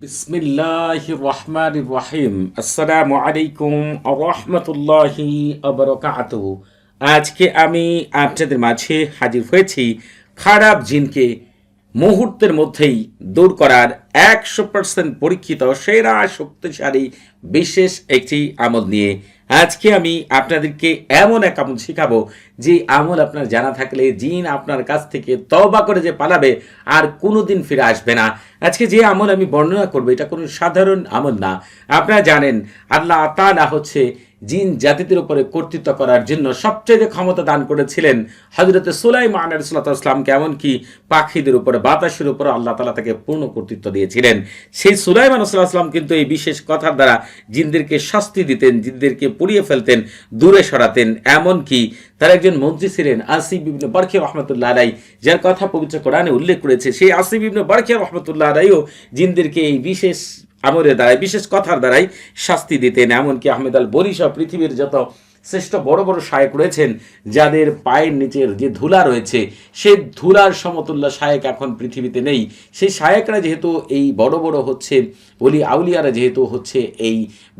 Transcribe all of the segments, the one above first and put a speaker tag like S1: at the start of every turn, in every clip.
S1: বিসমিল্লাহ রহমান রহিম আসসালামু আলাইকুম রহমতুল্লাহি আবরকাত আজকে আমি আপনাদের মাঝে হাজির হয়েছি খারাপ জিনকে মুহূর্তের মধ্যেই দূর করার একশো পার্সেন্ট পরীক্ষিত, সেরা, শক্তিশালী, বিশেষ একটি আমল নিয়ে। আজকে আমি আপনাদেরকে এমন এক আমল শেখাবো, যে আমল আপনার জানা থাকলে জিন আপনার কাছ থেকে তবা করে যে পালাবে, আর কোনোদিন ফিরে আসবে না। আজকে যে আমল আমি বর্ণনা করব, এটা কোনো সাধারণ আমল না। আপনারা জানেন, আল্লাহ তালা হচ্ছে জিন জাতিদের উপরে কর্তৃত্ব করার জন্য সবচেয়ে ক্ষমতা দান করেছিলেন হজরতে সুলাইমান আলাইসালামকে এমনকি পাখিদের উপরে, বাতাসের উপরে আল্লাহ তালা তাকে পূর্ণ কর্তৃত্ব দিয়েছিলেন। সেই সুলাইমান সাল্লাম কিন্তু এই বিশেষ কথার দ্বারা জিনদেরকে শাস্তি দিতেন, জিনদেরকে পুড়িয়ে ফেলতেন, দূরে সরাতেন। এমনকি তার একজন মন্ত্রী ছিলেন আসিফ ইবনে বারখিয়া রহমতুল্লাহ আলাই যার কথা পবিত্র কোরআনে উল্লেখ করেছে, সেই আসিফ ইবনে বারখিয়া রহমতুল্লাহ আলাইও জিনদেরকে এই বিশেষ আমরের দ্বারাই বিশেষ কথার দ্বারাই শাস্তি দিতেন। এমনকি আহমেদ আল বরিশা পৃথিবীর যত শ্রেষ্ঠ বড় বড় শায়েক রয়েছেন, যাদের পায়ের নিচের যে ধুলা রয়েছে সেই ধুলার সমতুল্য শায়েক এখন পৃথিবীতে নেই। সেই শায়েকরা যেহেতু এই বড় বড় হচ্ছে অলি আউলিয়ারা যেহেতু হচ্ছে এই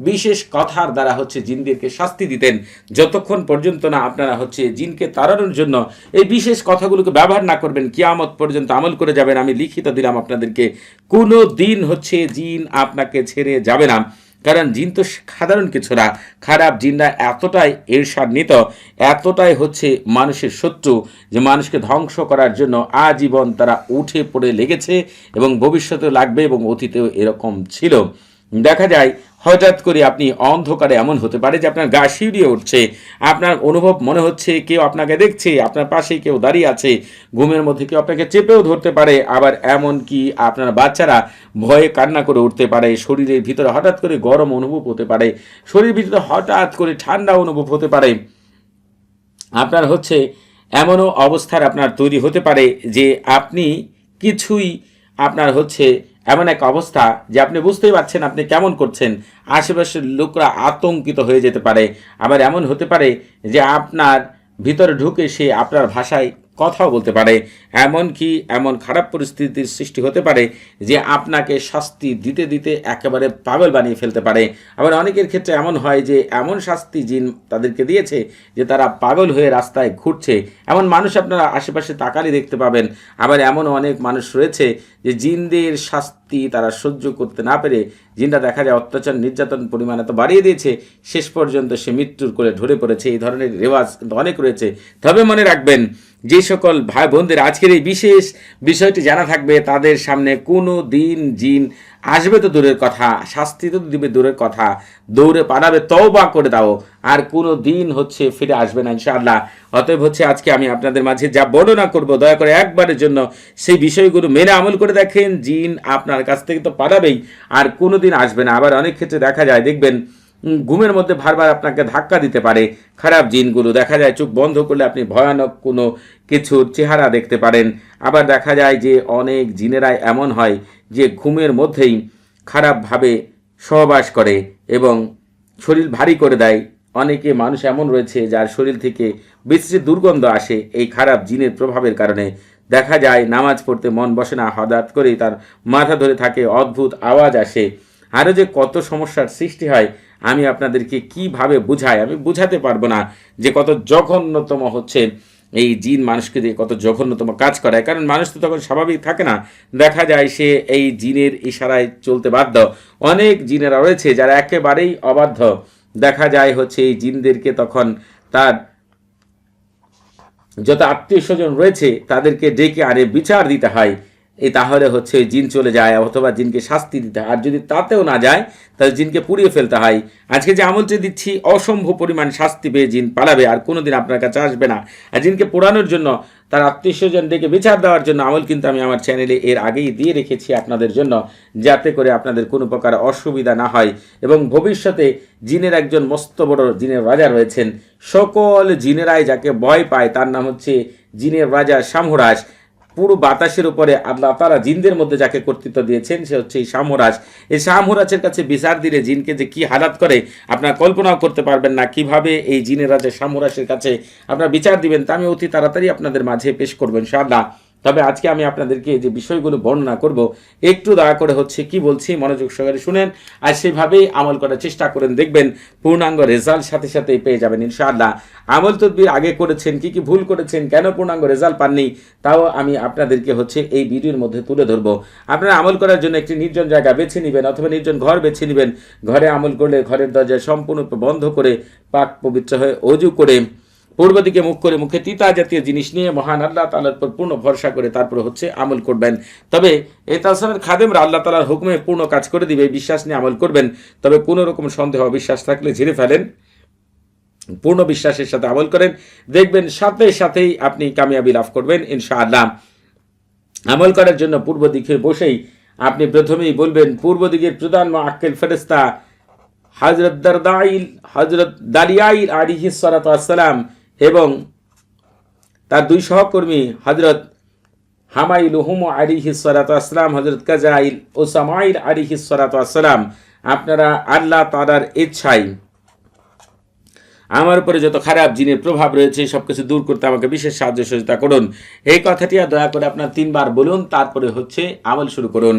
S1: বিশেষ কথার দ্বারা হচ্ছে জিনদেরকে শাস্তি দিতেন, যতক্ষণ পর্যন্ত না আপনারা হচ্ছে জিনকে তাড়ানোর জন্য এই বিশেষ কথাগুলোকে ব্যবহার না করবেন, কিয়ামত পর্যন্ত আমল করে যাবেন। আমি লিখিত দিলাম আপনাদেরকে, কোনো দিন হচ্ছে জিন আপনাকে ছেড়ে যাবে না। কারণ জিন তো সাধারণ কিছু না। খারাপ জিনরা এতটাই ঈর্ষান্বিত, এতটাই হচ্ছে মানুষের শত্রু যে মানুষকে ধ্বংস করার জন্য আজীবন তারা উঠে পড়ে লেগেছে এবং ভবিষ্যতে লাগবে এবং অতীতেও এরকম ছিল। দেখা যায় হঠাৎ করে আপনি অন্ধকারে এমন হতে পারে যে আপনার গা শিউরিয়ে উঠছে। আপনার অনুভব মনে হচ্ছে কেউ আপনাকে দেখছে, আপনার পাশেই কেউ দাঁড়িয়ে আছে, ঘুমের মধ্যে কেউ আপনাকে চেপেও ধরতে পারে, আবার এমন কি আপনার বাচ্চারা ভয়ে কান্না করে উঠতে পারে, শরীরের ভিতরে হঠাৎ করে গরম অনুভব হতে পারে, শরীরের ভিতরে হঠাৎ করে ঠান্ডা অনুভব হতে পারে। আপনার হচ্ছে এমনও অবস্থার আপনার তৈরি হতে পারে যে আপনি কিছুই আপনার হচ্ছে এমন এক অবস্থা যে আপনি বুঝতেই পারছেন আপনি কেমন করছেন। আশেপাশের লোকরা আতঙ্কিত হয়ে যেতে পারে। আবার এমন হতে পারে যে আপনার ভিতরে ঢুকে সে আপনার ভাষায় কথাও বলতে পারে। এমন কি এমন খারাপ পরিস্থিতির সৃষ্টি হতে পারে যে আপনাকে শাস্তি দিতে দিতে একেবারে পাগল বানিয়ে ফেলতে পারে। আবার অনেকের ক্ষেত্রে এমন হয় যে এমন শাস্তি জিন তাদেরকে দিয়েছে যে তারা পাগল হয়ে রাস্তায় ঘুরছে। এমন মানুষ আপনারা আশেপাশে তাকালে দেখতে পাবেন। আবার এমন অনেক মানুষ রয়েছে যে জিনদের শাস্তি তারা সহ্য করতে না পেরে জিনটা দেখা যায় অত্যাচার, নির্যাতন পরিমাণ এত বাড়িয়ে দিয়েছে, শেষ পর্যন্ত সে মৃত্যুর কোলে ঢরে পড়েছে। এই ধরনের রেওয়াজ কিন্তু অনেক রয়েছে। তবে মনে রাখবেন, যে সকল ভাই বোনদের আজকের এই বিশেষ বিষয়টি জানা থাকবে, তাদের সামনে কোনো দিন জিন আসবে তো দূরের কথা, শাস্তি তো দিবে দূরের কথা, দৌড়ে পালাবে, তওবা করে দাও, আর কোনো দিন হচ্ছে ফিরে আসবে না ইনশাআল্লাহ। অতএব হচ্ছে আজকে আমি আপনাদের মাঝে যা বর্ণনা করব, দয়া করে একবারের জন্য সেই বিষয়গুলো মেনে আমল করে দেখেন, জিন আপনার কাছ থেকে তো পালাবেই, আর কোনো দিন আসবে না। আবার অনেক ক্ষেত্রে দেখা যায়, দেখবেন ঘুমের মধ্যে বারবার আপনাকে ধাক্কা দিতে পারে, খারাপ জিনগুলো। দেখা যায় চোখ বন্ধ করলে আপনি ভয়ানক কোনো কিছুর চেহারা দেখতে পারেন। আবার দেখা যায় যে অনেক জিনেরাই এমন হয় যে ঘুমের মধ্যেই খারাপভাবে সহবাস করে এবং শরীর ভারী করে দেয়। অনেকে মানুষ এমন রয়েছে যার শরীর থেকে বিশ্রী দুর্গন্ধ আসে এই খারাপ জিনের প্রভাবের কারণে। দেখা যায়, নামাজ পড়তে মন বসে না, হঠাৎ করেই তার মাথা ধরে থাকে, অদ্ভুত আওয়াজ আসে। আরও যে কত সমস্যার সৃষ্টি হয়, আমি আপনাদেরকে কীভাবে বুঝাই, আমি বুঝাতে পারব না যে কত জঘন্যতম হচ্ছে। এই জিন মানুষকে দিয়ে কত জঘন্যতম কাজ করায়। কারণ মানুষ তো তখন স্বাভাবিক থাকে না। দেখা যায় সে এই জিনের ইশারায় চলতে বাধ্য। অনেক জিনেরা রয়েছে যারা একেবারেই অবাধ্য। দেখা যায় হচ্ছে এই জিনদেরকে তখন তার যত আত্মীয় স্বজন রয়েছে তাদেরকে ডেকে আরে বিচার দিতে হয়। এই তাহলে হচ্ছে জিন চলে যায় অথবা জিনকে শাস্তি দিতে হয়। আর যদি তাতেও না যায়, তাহলে জিনকে পুড়িয়ে ফেলতে হয়। আজকে যে আমল আমলটি দিচ্ছি, অসম্ভব পরিমাণ শাস্তি পেয়ে জিন পালাবে আর কোনোদিন আপনার কাছে আসবে না। আর জিনকে পোড়ানোর জন্য, তার আত্মীয় স্বজন ডেকে বিচার দেওয়ার জন্য আমল কিন্তু আমি আমার চ্যানেলে এর আগেই দিয়ে রেখেছি আপনাদের জন্য, যাতে করে আপনাদের কোনো প্রকার অসুবিধা না হয়। এবং ভবিষ্যতে জিনের একজন মস্ত বড় জিনের রাজা রয়েছেন। সকল জিনেরাই যাকে ভয় পায়, তার নাম হচ্ছে জিনের রাজা শামহরাজ পুরো বাতাসের উপরে আল্লাহ তারা জিনদের মধ্যে যাকে কর্তৃত্ব দিয়েছেন, সে হচ্ছে এই শামহরাজ এই শামহরাজের কাছে বিচার দিলে জিনকে যে কি হালাত করে, আপনার কল্পনাও করতে পারবেন না কীভাবে এই জিনের রাজা শামহরাজের কাছে আপনারা বিচার দিবেন, তা আমি অতি তাড়াতাড়ি আপনাদের মাঝে পেশ করবেন ইনশাআল্লাহ। তবে আজকে আমি আপনাদেরকে যে বিষয়গুলো বর্ণনা করব, একটু দয়া করে হচ্ছে কি বলছি, মনোযোগ সহকারে শুনেন আর সেভাবেই আমল করার চেষ্টা করেন। দেখবেন পূর্ণাঙ্গ রেজাল্ট সাথে সাথেই পেয়ে যাবেন ইনশাআল্লাহ। আমল তদবির আগে করেছেন, কি কি ভুল করেছেন, কেন পূর্ণাঙ্গ রেজাল্ট পাননি, তাও আমি আপনাদেরকে হচ্ছে এই ভিডিওর মধ্যে তুলে ধরবো। আপনারা আমল করার জন্য একটি নির্জন জায়গা বেছে নেবেন অথবা নির্জন ঘর বেছে নেবেন। ঘরে আমল করলে ঘরের দরজা সম্পূর্ণ বন্ধ করে পাক পবিত্র হয়ে অজু করে পূর্ব দিকে মুখ করে মুখে তিতা জাতীয় জিনিস নিয়ে মহান আল্লাহ তালার উপর পূর্ণ ভরসা করে তারপর হচ্ছে আমল করবেন। তবে এই তালসামের খাদেমরা আল্লাহ তালার হুকুমে পূর্ণ কাজ করে দিবে বিশ্বাস নিয়ে আমল করবেন। তবে কোনো রকম সন্দেহ বিশ্বাস থাকলে ঝেড়ে ফেলেন। পূর্ণ বিশ্বাসের সাথে আমল করেন। দেখবেন সাথে সাথেই আপনি কামিয়াবি লাভ করবেন, ইনশাআল্লাহ। আমল করার জন্য পূর্ব দিকে বসেই আপনি প্রথমেই বলবেন, পূর্ব দিকের প্রধান আক্কেল ফেরেস্তা হজরত দারদাইল হজরত দালিয়াইল আলিহি সালাম এবং তার দুই সহকর্মী হজরত হামাইল হুম আলিহি আসসালাম হজরত কাজাইল ও সামাইল আলিহি আসসালাম আপনারা আল্লাহ তালার ইচ্ছায় আমার উপরে যত খারাপ জিনের প্রভাব রয়েছে সব কিছু দূর করতে আমাকে বিশেষ সাহায্য সহযোগিতা করুন। এই কথাটি আর দয়া করে আপনার তিনবার বলুন, তারপরে হচ্ছে আমল শুরু করুন।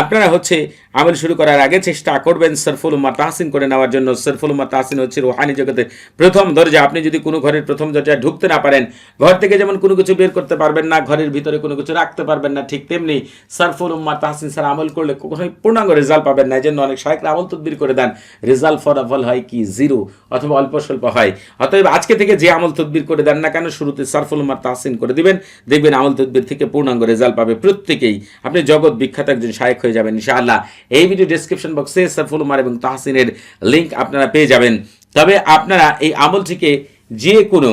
S1: আপনারা হচ্ছে আমল শুরু করার আগে চেষ্টা করবেন সরফুল উম্মা তাহসিন করে নেওয়ার জন্য। সরফুল উম্মা তাহসিন হচ্ছে রোহানি জগতে প্রথম দরজা। আপনি যদি কোনো ঘরের প্রথম দরজায় ঢুকতে না পারেন, ঘর থেকে যেমন কোনো কিছু বের করতে পারবেন না, ঘরের ভিতরে কোনো কিছু রাখতে পারবেন না, ঠিক তেমনি সরফুল উম্মা তাহসিন স্যার আমল করলে কখনোই পূর্ণাঙ্গ রেজাল্ট পাবেন না। এই জন্য অনেক শায়করা আমল তদবির করে দেন। রেজাল্ট ফর ফলাফল হয় কি? জিরো অথবা অল্প স্বল্প হয়। অতএব আজকে থেকে যে আমল তদবির করে দেন না কেন, শুরুতে সারফুল উমার তাহসিন করে দিবেন, দেখবেন আমল তদবির থেকে পূর্ণাঙ্গ রেজাল্ট পাবে প্রত্যেকেই। আপনি জগৎ বিখ্যাত একজন সহায়ক হয়ে যাবেন, ইনশাআল্লাহ। এই ভিডিও ডিসক্রিপশন বক্সে সারফুল উমার এবং তাহসিনের লিঙ্ক আপনারা পেয়ে যাবেন। তবে আপনারা এই আমলটিকে যে কোনো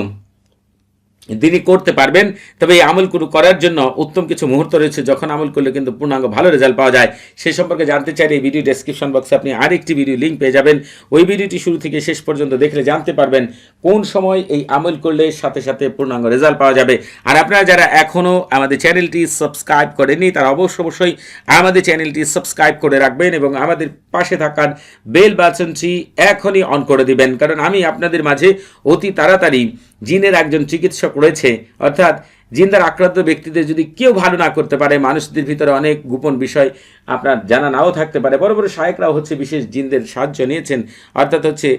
S1: তিনি করতে পারবেন, তবে এই আমল শুরু করার জন্য উত্তম কিছু মুহূর্ত রয়েছে। যখন আমল করলে কিন্তু পূর্ণাঙ্গ ভালো রেজাল্ট পাওয়া যায়। সে সম্পর্কে জানতে চাইলে এই ভিডিও ডেসক্রিপশন বক্সে আপনি আরেকটি ভিডিও লিঙ্ক পেয়ে যাবেন। ওই ভিডিওটি শুরু থেকে শেষ পর্যন্ত দেখলে জানতে পারবেন কোন সময় এই আমল করলে সাথে সাথে পূর্ণাঙ্গ রেজাল্ট পাওয়া যাবে। আর আপনারা যারা এখনও আমাদের চ্যানেলটি সাবস্ক্রাইব করেননি, তারা অবশ্য অবশ্যই আমাদের চ্যানেলটি সাবস্ক্রাইব করে রাখবেন এবং আমাদের পাশে থাকার বেল বাটনটি এখনই অন করে দিবেন। কারণ আমি আপনাদের মাঝে অতি তাড়াতাড়ি জিনের একজন চিকিৎসক রয়েছে, অর্থাৎ জিন্দার আক্রান্ত ব্যক্তিদের যদি কেউ ভালো না করতে পারে, মানুষদের ভিতরে অনেক গোপন বিষয় আপনার জানা নাও থাকতে পারে। বড় বড় শায়করাও হচ্ছে বিশেষ জিনদের সাহায্য নিয়েছেন, অর্থাৎ হচ্ছে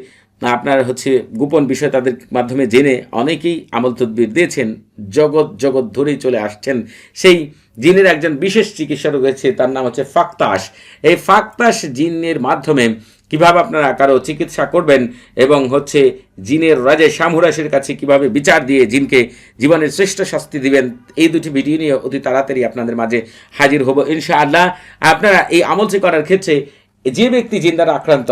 S1: আপনার হচ্ছে গোপন বিষয় তাদের মাধ্যমে জেনে অনেকেই আমল তদবির দিয়েছেন, জগৎ জগৎ ধরেই চলে আসছেন। সেই জিনের একজন বিশেষ চিকিৎসা রয়েছে, তার নাম হচ্ছে ফাক্তাস এই ফাক্তাস জিনের মাধ্যমে কীভাবে আপনারা কারও চিকিৎসা করবেন এবং হচ্ছে জিনের রাজে শামহুরাসের কাছে কীভাবে বিচার দিয়ে জিনকে জীবনের শ্রেষ্ঠ শাস্তি দিবেন, এই দুটি ভিডিও নিয়ে অতি তাড়াতাড়ি আপনাদের মাঝে হাজির হব ইনশাআল্লাহ। আপনারা এই আমলটি করার ক্ষেত্রে যে ব্যক্তি জিন দ্বারা আক্রান্ত,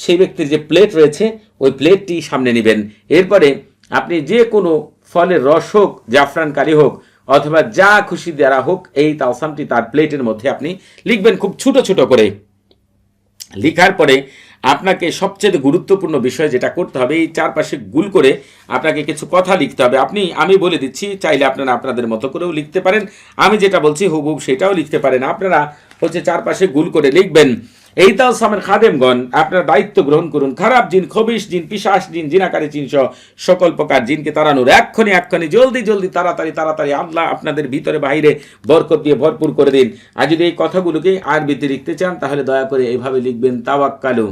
S1: সেই ব্যক্তির যে প্লেট রয়েছে, ওই প্লেটটি সামনে নেবেন। এরপরে আপনি যে কোনো ফলের রস হোক জাফরানকারী হোক, অথবা যা খুশি দেওয়া হোক, এই তালসামটি তার প্লেটের মধ্যে আপনি লিখবেন খুব ছোট ছোট করে। লিখার পরে আপনাকে সবচেয়ে গুরুত্বপূর্ণ বিষয় যেটা করতে হবে, এই চারপাশে গুল করে আপনাকে কিছু কথা লিখতে হবে। আপনি, আমি বলে দিচ্ছি, চাইলে আপনারা আপনাদের মতো করেও লিখতে পারেন। আমি যেটা বলছি হুবহুব সেটাও লিখতে পারেন। আপনারা হচ্ছে চারপাশে গুল করে লিখবেন। এই তাও সামের খাদেমগণ আপনার দায়িত্ব গ্রহণ করুন। খারাপ জিন, খবিশ জিন পিসাস জিন, জিনাকারী জিন সহ সকল প্রকার জিনকে তাড়ানোর এক্ষণি এক্ষণি জলদি জলদি, তাড়াতাড়ি তাড়াতাড়ি আল্লাহ আপনাদের ভিতরে বাইরে বরকত দিয়ে ভরপুর করে দিন। আর যদি এই কথাগুলোকে আরবিতে লিখতে চান, তাহলে দয়া করে এইভাবে লিখবেন, তাওয়াক্কালু।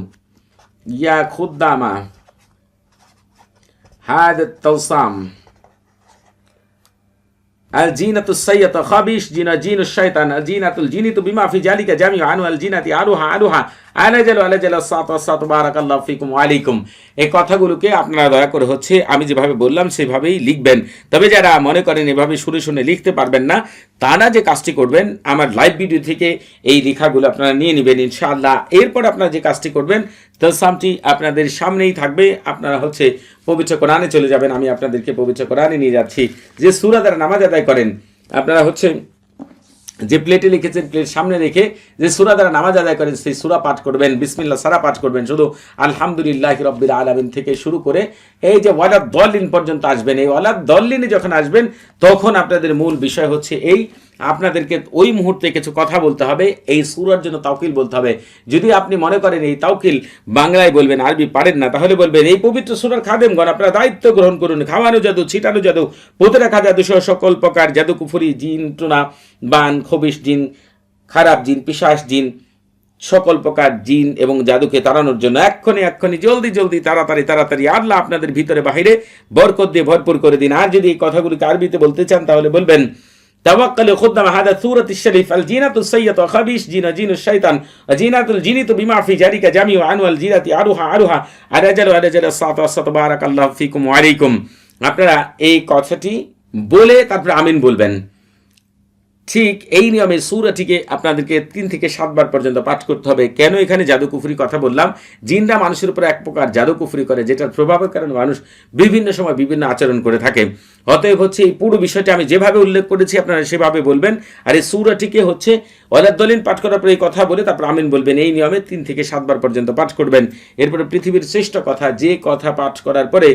S1: ইয়া খুদ্দামা। হাদ তৌসাম আল জিনাতু সাইয়াত খাবিশ, জিনা জিনু শাইতান আল জিনাতুল জিনি তু বিমা ফি জালিকা জামি আনু আল জিনাতি আরুহা আরুহা। আলাজাল আলাজাল সাত সাত, বারাকাল্লাহু ফিকুম আলাইকুম। এই কথাগুলোকে আপনারা দয়া করে হচ্ছে আমি যেভাবে বললাম সেভাবেই লিখবেন। তবে যারা মনে করেন এভাবে শুনে শুনে লিখতে পারবেন না, তারা যে কাজটি করবেন, আমার লাইভ ভিডিও থেকে এই লেখাগুলো আপনারা নিয়ে নেবেন ইনশাআল্লাহ। এরপর আপনারা যে কাজটি করবেন, তালসামটি আপনাদের সামনেই থাকবে। আপনারা হচ্ছে পবিত্র কোরআনে চলে যাবেন, আমি আপনাদেরকে পবিত্র কোরআনে নিয়ে যাচ্ছি। যে সুরাদার নামাজ আদায় করেন। আপনারা হচ্ছে যে প্লেটে লিখেছেন প্লেট সামনে রেখে যে সুরা দ্বারা নামাজ আদায় করেন, সেই সুরা পাঠ করবেন বিসমিল্লা সারা পাঠ করবেন, শুধু আলহামদুলিল্লাহ রব্বিল আলমিন থেকে শুরু করে এই যে ওয়ালাদ দলিন পর্যন্ত আসবেন। এই ওয়ালাদ দলিনে যখন আসবেন, তখন আপনাদের মূল বিষয় হচ্ছে এই আপনাদেরকে ওই মুহূর্তে কিছু কথা বলতে হবে, এই সুরার জন্য তাওকিল বলতে হবে। যদি আপনি মনে করেন এই তাওকিল বাংলায় বলবেন, আরবি পারেন না, তাহলে বলবেন, এই পবিত্র সুরার খাদেমগণ, আপনারা দায়িত্ব গ্রহণ করুন। খাওয়ানো জাদু, ছিটানো জাদু, পুঁতে রাখা জাদু সহ সকল প্রকার জাদু, কুফুরি, জিন, টুনা, বান খবিস জিন, খারাপ জিন পিশাস জিন, সকল প্রকার জিন এবং জাদুকে তাড়ানোর জন্য এক্ষণে এক্ষণে জলদি জলদি, তাড়াতাড়ি তাড়াতাড়ি আল্লাহ আপনাদের ভিতরে, বাহিরে বরকত দিয়ে ভরপুর করে দিন। আর যদি এই কথাগুলিকে আরবিতে বলতে চান, তাহলে বলবেন তাওয়াক্কালু খুদ্দাম হাদা সূরাতি শরীফ, আল জিনাতু সাইয়্যাতু খাবিশ, জিনা জিনু শাইতান জিনাতুল জিনিতু বিমা ফি জারিকা জামিউ আনওয়াল জিনাতি আরুহা আরুহা আরাজালু আরাজাল সাতা সাতবারাকাল্লাহু ফিকুম ওয়া আলাইকুম। আপনারা এই কথাটি বলে তারপরে আমিন বলবেন। ঠিক এই নিয়মে সুরাটিকে আপনাদেরকে তিন থেকে সাতবার পর্যন্ত পাঠ করতে হবে। কেন এখানে জাদুকুফুরি কথা বললাম? জিনরা মানুষের উপর এক প্রকার জাদুকুফুরি করে, যেটার প্রভাবের কারণে মানুষ বিভিন্ন সময় বিভিন্ন আচরণ করে থাকে। অতএব হচ্ছে এই পুরো বিষয়টি আমি যেভাবে উল্লেখ করেছি, আপনারা সেভাবে বলবেন। আর এই সুরাটিকে হচ্ছে অলাদ্দলিন পাঠ করার পর এই কথা বলে তারপর আমিন বলবেন, এই নিয়মে তিন থেকে সাতবার পর্যন্ত পাঠ করবেন। এরপরে পৃথিবীর শ্রেষ্ঠ কথা, যে কথা পাঠ করার পরে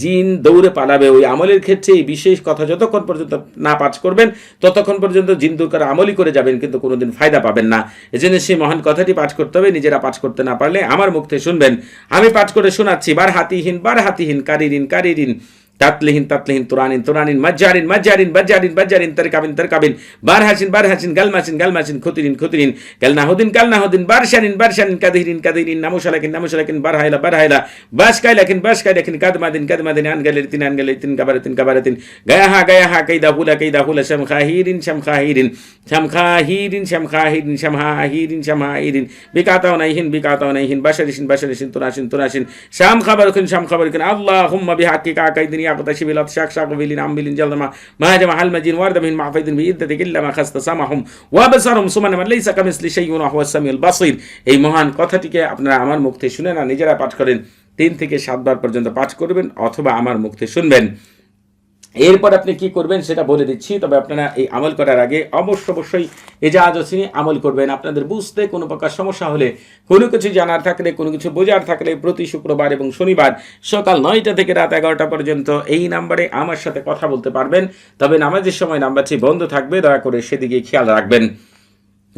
S1: জিন দৌড়ে পালাবে। ওই আমলের ক্ষেত্রে এই বিশেষ কথা যতক্ষণ পর্যন্ত না পাঠ করবেন, ততক্ষণ পর্যন্ত জিন দূর করে আমলই করে যাবেন, কিন্তু কোনোদিন ফায়দা পাবেন না। এজন্য সেই মহান কথাটি পাঠ করতে হবে, নিজেরা পাঠ করতে না পারলে আমার মুখ থেকে শুনবেন। আমি পাঠ করে শোনাচ্ছি বার হাতিহীন বার হাতিহীন কারিরিন কারিরিন। তাতলিহীন তাতলিহীন, তুরানিন তুরানিন, মজ্জারিন মজ্জারিন বজ্জারিন বজ্জারিন তরকাবিন তরকাবিন বার হাসিন বার হাসিন গালমাসিন গালমাসিন, খুতিরিন খুতিরিন কালনাহুদিন কালনাহুদিন বারশানিন বারশানিন, কাদিরিন কাদিরিন, নামুশালাকিন নামুশালাকিন বার হাইলা বার হাইলা বাস কাইলাকিন বাস কাইলাকিন কাদমাদিন কাদমাদিন আনগালিতিন আনগালিতিন কাবারাতিন কাবারাতিন, গায়াহা গায়াহা, কাইদা হুলা কাইদা হুলা, শামখাহিরিন শামখাহিরিন শামখাহিরিন শামখাহিরিন, শামহাহিরিন শামহাহিরিন, বিকাতাও নাইহিন বিকাতাও নাইহিন বাশারিসিন বাশারিসিন তুরাসিন তুরাসিন শাম খাবারকিন শাম খাবারকিন আল্লাহুম্মা বিহাক্কিকা কাইদিন يغتشي بلط شاك شاك بلين عم بلين جلد ما ما جمع المجين ورد من معفيد بإذتك إلا ما خست سمعهم وبصرهم سمن من ليس كمثل شيء وهو السميع البصير এই মহান কথাটিকে আপনারা আমার মুখ থেকে শুনে না নিজেরা পাঠ করেন তিন থেকে সাতবার পর্যন্ত পাঠ করবেন অথবা আমার মুখ থেকে শুনবেন এরপর আপনি কি করবেন সেটা বলে দিচ্ছি, তবে আপনারা এই আমল করার আগে অবশ্য অবশ্যই এজাজ হোসেনি আমল করবেন, আপনাদের বুঝতে কোনো প্রকার সমস্যা হলে, কোনো কিছু জানার থাকলে, কোনো কিছু বোঝার থাকলে প্রতি শুক্রবার এবং শনিবার সকাল নয়টা থেকে রাত এগারোটা পর্যন্ত এই নাম্বারে আমার সাথে কথা বলতে পারবেন। তবে নামাজের সময় নাম্বারটি বন্ধ থাকবে, দয়া করে সেদিকে খেয়াল রাখবেন।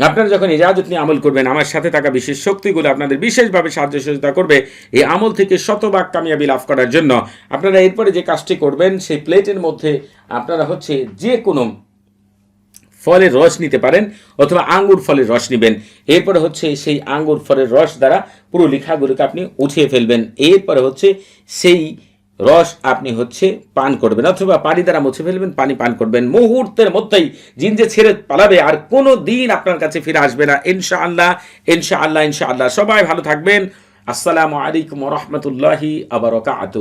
S1: আপনারা যখন ইজাজত নিয়ে আমল করবেন, আমার সাথে থাকা বিশেষ শক্তিগুলো আপনাদের বিশেষভাবে সাহায্য সহযোগিতা করবে এই আমল থেকে শতভাগ কামিয়াবি লাভ করার জন্য। আপনারা এরপরে যে কাজটি করবেন, সেই প্লেটের মধ্যে আপনারা হচ্ছে যে কোনো ফলের রস নিতে পারেন অথবা আঙ্গুর ফলের রস নেবেন। এরপরে হচ্ছে সেই আঙ্গুর ফলের রস দ্বারা পুরো লেখাগুলোকে আপনি উঠিয়ে ফেলবেন। এরপরে হচ্ছে সেই রস আপনি হচ্ছে পান করবেন, অথবা পানি দ্বারা মুছে ফেলবেন, পানি পান করবেন। মুহূর্তের মধ্যেই জিন যে ছেড়ে পালাবে, আর কোনো দিন আপনার কাছে ফিরে আসবে না। ইনশা আল্লাহ ইনশা আল্লাহ ইনশা আল্লাহ সবাই ভালো থাকবেন। আসসালামু আলাইকুম রহমতুল্লাহি আবরকাত